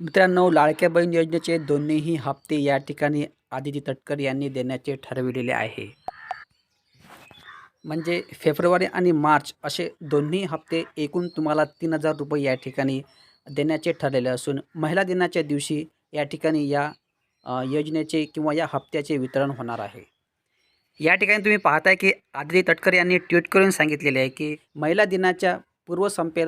मित्रांनो लाडक्या बहीण योजनेचे दोन्हीही हप्ते या ठिकाणी आदिती तटकर यांनी देण्याचे ठरविलेले आहे. म्हणजे फेब्रुवारी आणि मार्च असे दोन्ही हप्ते एकूण तुम्हाला तीन हजार रुपये या ठिकाणी देण्याचे ठरलेले असून महिला दिनाच्या दिवशी या ठिकाणी या योजनेचे किंवा या हप्त्याचे वितरण होणार आहे. या ठिकाणी तुम्ही पाहताय की आदिती तटकर यांनी ट्विट करून सांगितलेले आहे की महिला दिनाच्या पूर्वसंपे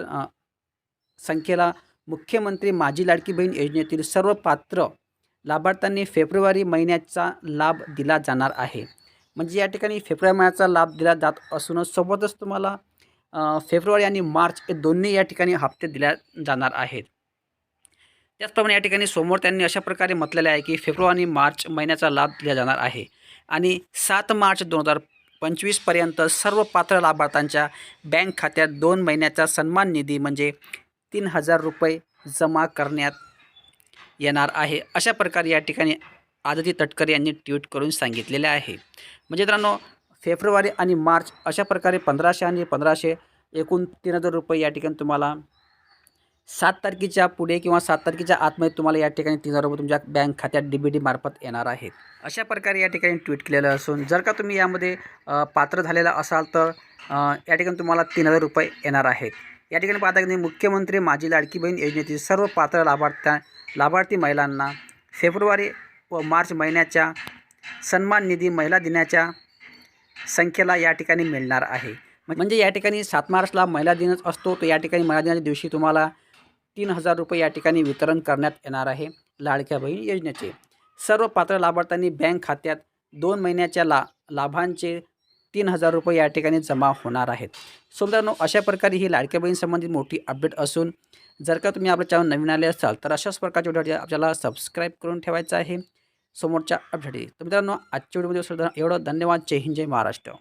संख्येला मुख्यमंत्री माझी लाडकी बहीण योजनेतील सर्व पात्र लाभार्थ्यांनी फेब्रुवारी महिन्याचा लाभ दिला जाणार आहे. म्हणजे या ठिकाणी फेब्रुवारी महिन्याचा लाभ दिला जात असूनच सोबतच तुम्हाला फेब्रुवारी आणि मार्च हे दोन्ही या ठिकाणी हप्ते दिल्या जाणार आहेत. त्याचप्रमाणे या ठिकाणी समोर त्यांनी अशा प्रकारे म्हटलेले आहे की फेब्रुवारी आणि मार्च महिन्याचा लाभ दिला जाणार आहे. आणि सात मार्च दोन हजार पंचवीसपर्यंत सर्व पात्र लाभार्थ्यांच्या बँक खात्यात दोन महिन्याचा सन्मान निधी म्हणजे तीन हजार रुपये जमा करण्यात येणार आहे. अशा प्रकारे या ठिकाणी आदिती तटकर यांनी ट्विट करून सांगितलेले आहे. म्हणजे मित्रांनो फेब्रुवारी आणि मार्च अशा प्रकारे पंधराशे आणि पंधराशे एकूण तीन हजार रुपये या ठिकाणी तुम्हाला सात तारखेच्या पुढे किंवा सात तारखेच्या आतमध्ये तुम्हाला या ठिकाणी तीन हजार रुपये तुमच्या बँक खात्यात डी बी डी मार्फत येणार आहेत. अशा प्रकारे या ठिकाणी ट्विट केलेलं असून जर का तुम्ही यामध्ये पात्र झालेला असाल तर या ठिकाणी तुम्हाला तीन हजार रुपये येणार आहेत. या ठिकाणी पाहता की मुख्यमंत्री माझी लाडकी बहीण योजनेतील सर्व पात्र लाभार्थ्या लाभार्थी महिलांना फेब्रुवारी व मार्च महिन्याच्या सन्मान निधी महिला दिनाच्या संख्येला या ठिकाणी मिळणार आहे. म्हणजे या ठिकाणी सात मार्चला महिला दिनच असतो तर या ठिकाणी महिला दिनाच्या दिवशी तुम्हाला तीन हजार रुपये या ठिकाणी वितरण करण्यात येणार आहे लाडक्या बहीण योजनेचे. सर्व पात्र लाभार्थ्यांनी बँक खात्यात दोन महिन्याच्या ला लाभांचे तीन हजार रुपये या ठिकाणी जमा होणार आहेत. सो मित्रांनो अशा प्रकारे ही लाडक्या बहीण संबंधित मोठी अपडेट असून जर का तुम्ही आपल्या चॅनल नवीन आले असाल तर अशाच प्रकारचे व्हिडिओ आपल्याला सबस्क्राईब करून ठेवायचं आहे. समोरच्या अपडेट तर मित्रांनो आजच्या व्हिडिओमध्ये सुद्धा एवढं धन्यवाद. जय हिंद जय महाराष्ट्र.